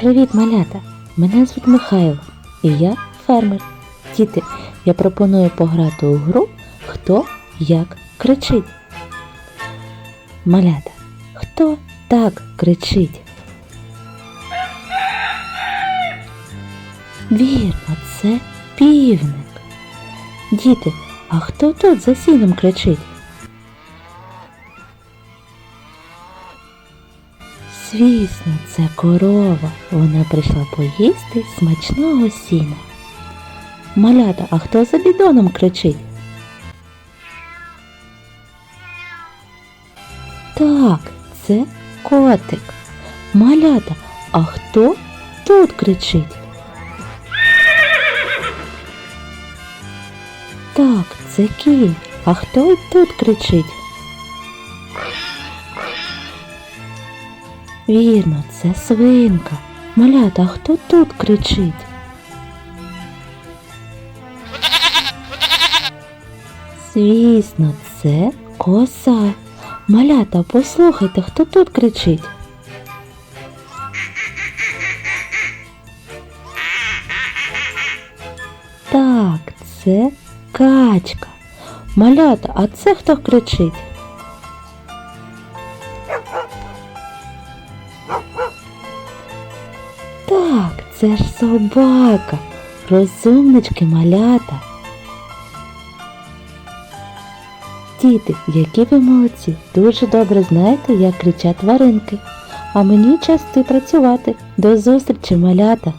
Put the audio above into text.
Привіт, малята! Мене звуть Михайло і я фермер. Діти, я пропоную пограти у гру Хто як кричить. Малята, хто так кричить? Вірно, це півник. Діти, а хто тут за сіном кричить? Звісно, це корова. Вона прийшла поїсти смачного сіна. Малята, а хто за бідоном кричить? Так, це котик. Малята, а хто тут кричить? Так, це кінь. А хто тут кричить? Вірно, це свинка. Малята, хто тут кричить? Звісно, це коса. Малята, послухайте, хто тут кричить? Так, це качка. Малята, а це хто кричить? Так, це ж собака. Розумнички малята. Діти, які ви молодці, дуже добре знаєте, як кричать тваринки. А мені час працювати. До зустрічі, малята!